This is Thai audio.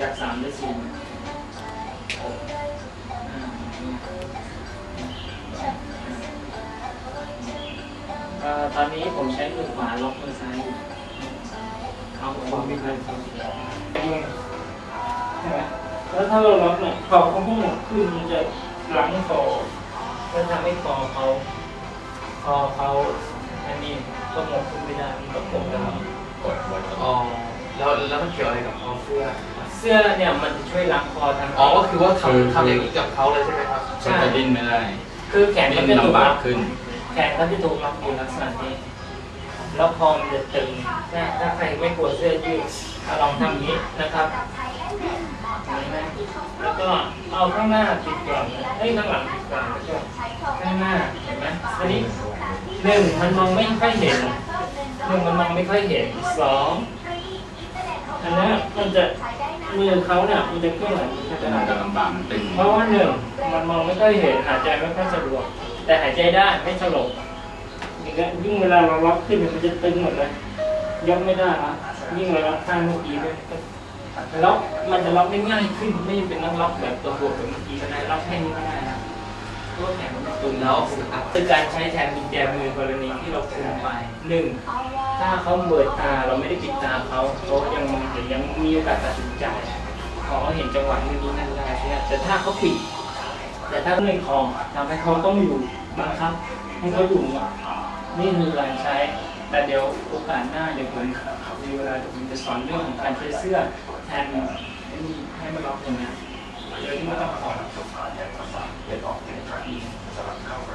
จากสามเป็นสี่ตอนนี้ผมใช้มือขวาล็อกมือซ้ายอยู่เอาความไม่เคยทำใช่ไแล้วถ้าเราล็อกเนี่ยคอเขาพุ่งขึ้นมันจะหลังคอก็ทำให้คอเขาคอเขาอันนี้ก็หมดขึ้นไม่ได้มันก็กดแล้วกดไว้ตลอ๋ออ แล้วแล้วมันเกี่ยวอะไรกับคอเสื้อเสื้อเนี่ยมันจะช่วยล้างคอทางอ๋อก็คือว่าทำทำอย่างนี้กับเขาเลยใช่ไหมครับก็จะดิ้นไม่ได้คือแขนดิ้เขานจะถูกลำบาล็กอกขึ้น แขนเขาจะถูกล็อกอยู่ลักษณะนี้แล้วคอมันจะตึงถ้าถ้าใครไม่กลัวเสื้อยืดอะลองทำอย่างนี้นะครับเห็นไหมแล้วก็เอาข้างหน้าปิดก่อนเอ้ยข้างหลังปิดก่อนแล้วก็ข้างหน้าเห็นไหมอันนี้หนึ่งมันมองไม่ค่อยเห็นหนึ่งมันมองไม่ค่อยเห็นสอง อันนี้มันจะมือเขาเนี่ยมันจะเคลื่อนไหวมันจะจะลำบากมันตึงเพราะว่าหนึ่งมันมองไม่ค่อยเห็นหายใจไม่ค่อยสะดวก แต่หายใจได้ไม่สลบอย่างเงี้ยยิ่งเวลาเราล็อกขึ้นมันจะตึงหมดเลยยกไม่ได้นะยิ่งเราล็อกข้างเมื่อกี้ด้วยล็อกมันจะล็อกได้ง่ายขึ้นไม่เป็นต้องล็อกแบบตัวบวกแบบเมื่อกี้ก็ได้ล็อกแค่นี้ก็ได้ ราะว่าแขนมันไม่ตึงแล้วคือการใช้แทนกุญแจมือกรณีที่เราคุมไปหนึ่งถ้าเขาเบิดตาเราไม่ได้ปิดตาเขาเขายังมองเห็นยังมีโอกาสตัดสินใจเขอเห็นจังหวะนี้นั่นได้ใช่ไหมแต่ถ้าเขาปิด แต่ถ้าเรื่องคอทำให้เขาต้องอยู่บังคับให้เขาอยู่นี่คือการใช้ แต่เดี๋ยวโอกาสหน้าเดี๋ยวผมมีเวลาเดี๋ยวผมจะสอนเรื่องของการใช้เสื้อแทนไอ้มีให้มันล็อกอย่างเงี้ยโดยที่ไม่ต้องถอ ด